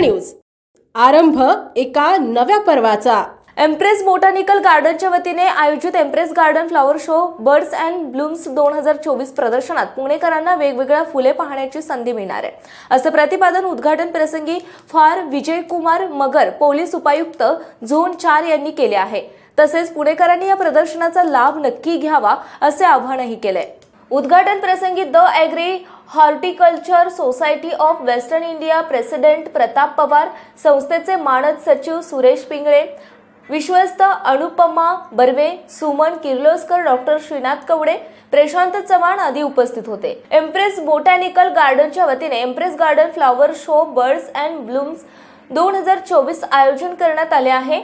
News. आरंभ एका नव्या पर्वाचा. एम्प्रेस बोटॅनिकल गार्डनच्या वतीने आयोजित Empress garden flower show birds and blooms दोन हजार चोवीस प्रदर्शनात पुणेकरांना वेगवेगळ्या फुले पाहण्याची संधी मिळणार आहे. असं प्रतिपादन उद्घाटन प्रसंगी फार विजयकुमार मगर पोलीस उपायुक्त झोन चार यांनी केले आहे. तसेच पुणेकरांनी या प्रदर्शनाचा लाभ नक्की घ्यावा असे आवाहनही केले उद्घाटन प्रसंगी the agri horticulture society of western India president Pratap Pawar संस्थेचे मानद सचिव सुरेश पिंगळे विश्वस्त अनुपमा बर्वे सुमन किर्लोस्कर डॉक्टर श्रीनाथ कवडे प्रशांत चव्हाण आदी उपस्थित होते. एम्प्रेस बोटॅनिकल गार्डनच्या वतीने Empress garden flower show birds and blooms दोन हजार चोवीस आयोजन करण्यात आले आहे.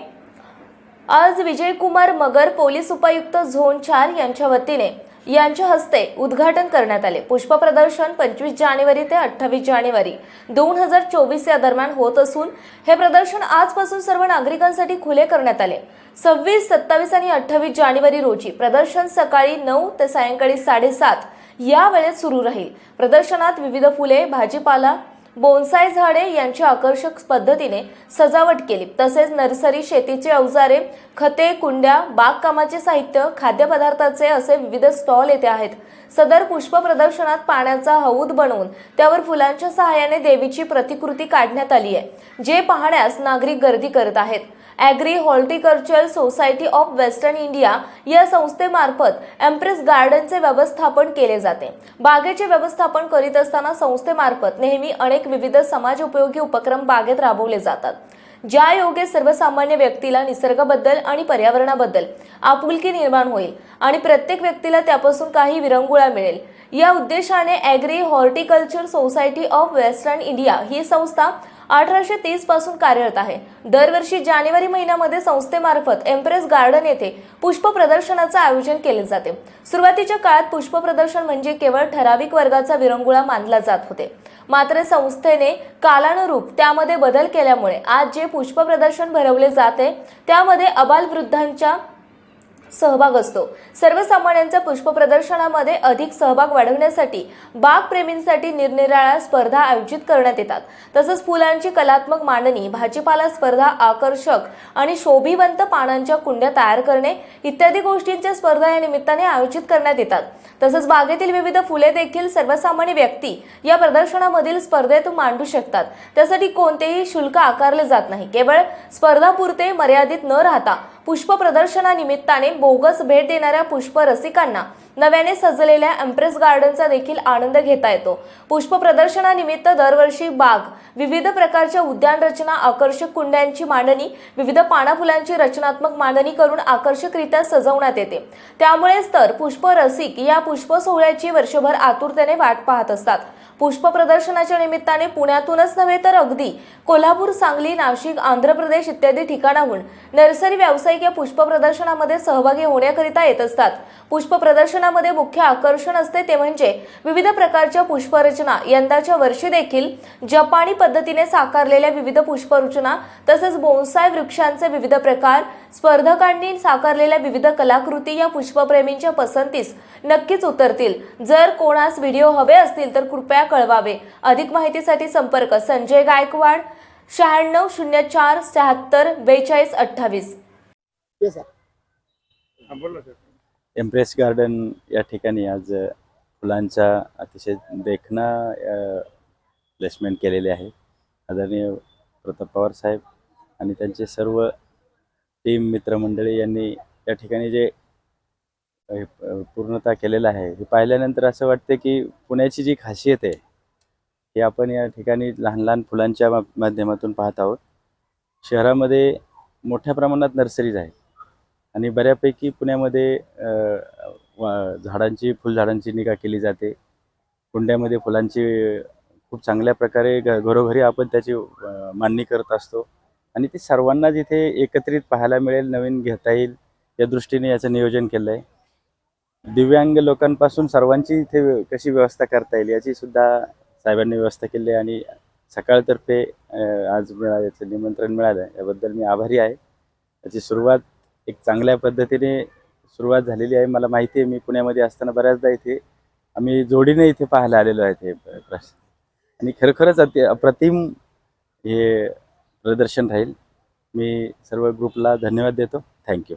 आज विजयकुमार मगर पोलीस उपायुक्त झोन चार यांच्या वतीने यांच्या हस्ते उद्घाटन करण्यात आले. पुष्प प्रदर्शन पंचवीस जानेवारी ते अठ्ठावीस जानेवारी दोन हजार चोवीस या दरम्यान होत असून हे प्रदर्शन आजपासून सर्व नागरिकांसाठी खुले करण्यात आले. सव्वीस सत्तावीस आणि अठ्ठावीस जानेवारी रोजी प्रदर्शन सकाळी नऊ ते सायंकाळी साडेसात या वेळेत सुरू राहील. प्रदर्शनात विविध फुले भाजीपाला बोनसाय झाडे यांची आकर्षक पद्धतीने सजावट केली. तसेच नर्सरी शेतीची अवजारे खते कुंड्या बागकामाचे साहित्य खाद्यपदार्थाचे असे विविध स्टॉल येथे आहेत. सदर पुष्प प्रदर्शनात पाण्याचा हौद बनवून त्यावर फुलांच्या सहाय्याने देवीची प्रतिकृती काढण्यात आली आहे जे पाहण्यास नागरिक गर्दी करत आहेत. Agri horticulture society of western India या संस्थेमार्फत एम्प्रेस गार्डनचे व्यवस्थापन केले जाते. बागेचे व्यवस्थापन करीत असताना संस्थेमार्फत नेहमी अनेक विविध समाज उपयोगी उपक्रम बागेत राबवले जातात. ज्या योगे सर्वसामान्य व्यक्तीला निसर्गाबद्दल आणि पर्यावरणाबद्दल आपुलकी निर्माण होईल आणि प्रत्येक व्यक्तीला त्यापासून काही विरंगुळा मिळेल या उद्देशाने agri horticulture society of western India ही संस्था अठराशे तीसपासून कार्यरत आहे. दरवर्षी जानेवारी महिन्यामध्ये संस्थेमार्फत एम्प्रेस गार्डन येथे पुष्प प्रदर्शनाचं आयोजन केले जाते. सुरुवातीच्या काळात पुष्प प्रदर्शन म्हणजे केवळ ठराविक वर्गाचा विरंगुळा मानला जात होते. मात्र संस्थेने कालानुरूप त्यामध्ये बदल केल्यामुळे आज जे पुष्प प्रदर्शन भरवले जाते त्यामध्ये अबालवृद्धांच्या सहभाग असतो. सर्वसामान्यांच्या पुष्प प्रदर्शनामध्ये अधिक सहभाग वाढवण्यासाठी बागप्रेमींसाठी निरनिराळ्या स्पर्धा आयोजित करण्यात येतात. तसंच फुलांची कलात्मक मांडणी भाजीपाला स्पर्धा आकर्षक आणि शोभिवंत पानांच्या कुंड्या तयार करणे इत्यादी गोष्टींच्या स्पर्धा या निमित्ताने आयोजित करण्यात येतात. तसंच बागेतील विविध फुले देखील सर्वसामान्य व्यक्ती या प्रदर्शनामधील स्पर्धेत मांडू शकतात. त्यासाठी कोणतेही शुल्क आकारले जात नाही. केवळ स्पर्धापुरते मर्यादित न राहता पुष्प प्रदर्शनानिमित्ताने बोगस भेट देणाऱ्या पुष्प रसिकांना नव्याने सजलेल्या एम्प्रेस गार्डनचा देखील आनंद घेता येतो. पुष्प प्रदर्शनानिमित्त दरवर्षी बाग विविध प्रकारच्या उद्यान रचना आकर्षक कुंड्यांची मांडणी विविध पानाफुलांची रचनात्मक मांडणी करून आकर्षकरित्या सजवण्यात येते. त्यामुळेच तर पुष्प रसिक या पुष्प सोहळ्याची वर्षभर आतुरतेने वाट पाहत असतात. पुष्प प्रदर्शनाच्या निमित्ताने पुण्यातूनच नव्हे तर अगदी कोल्हापूर सांगली नाशिक आंध्र प्रदेश इत्यादी ठिकाणाहून नर्सरी व्यावसायिक या पुष्प प्रदर्शनामध्ये सहभागी होण्याकरिता येत असतात. पुष्प प्रदर्शनामध्ये मुख्य आकर्षण असते ते म्हणजे विविध प्रकारच्या पुष्परचना यंदाच्या वर्षी देखील जपानी पद्धतीने साकारलेल्या विविध पुष्परचना तसेच बोन्साय वृक्षांचे विविध प्रकार स्पर्धकांनी साकारलेल्या विविध कलाकृती या पुष्पप्रेमींच्या पसंतीस नक्कीच उतरतील. जर कोणास व्हिडिओ हवे असतील तर कृपया कळवावे. अधिक माहितीसाठी संपर्क संजय गायकवाड शहाण्णव शून्य चार शहात्तर बेचाळीस अठ्ठावीस. एम्प्रेस गार्डन या ठिकाणी आज फुलांचा अतिशय देखणा प्लेसमेंट केलेले आहे. आदरणीय प्रताप पवार साहेब आणि त्यांचे सर्व टीम मित्रमंडळी यांनी या ठिकाणी जे पूर्णतः केलेलं आहे. हे पाहिल्यानंतर असं वाटतं की पुण्याची जी खासियत आहे ही आपण या ठिकाणी लहान लहान फुलांच्या माध्यमातून पाहत आहोत. शहरामध्ये मोठ्या प्रमाणात नर्सरीज आहेत आणि बऱ्यापैकी पुण्यामध्ये झाडांची फुलझाडांची निगा केली जाते. कुंड्यामध्ये फुलांची खूप चांगल्या प्रकारे घ घरोघरी आपण त्याची मांडणी करत असतो आणि ती सर्वांना जिथे एकत्रित पाहायला मिळेल नवीन घेता येईल या दृष्टीने याचं नियोजन केलं आहे दिव्यांग लोकांपासून सर्वांची इथे कशी व्यवस्था करता येईल याची सुद्धा साहेबांनी व्यवस्था केली आहे आणि सकाळतर्फे आज मिळाल्याचं निमंत्रण मिळालं याबद्दल मी आभारी आहे. याची सुरुवात एक चांगल्या पद्धतीने सुरुवात झालेली आहे. मला माहिती आहे मी पुण्यामध्ये असताना बऱ्याचदा इथे आम्ही जोडीने इथे पाहायला आलेलो आहे ते प्रश्न. आणि खरोखरच अति अप्रतिम हे प्रदर्शन राहील. मी सर्व ग्रुपला धन्यवाद देतो. थँक्यू.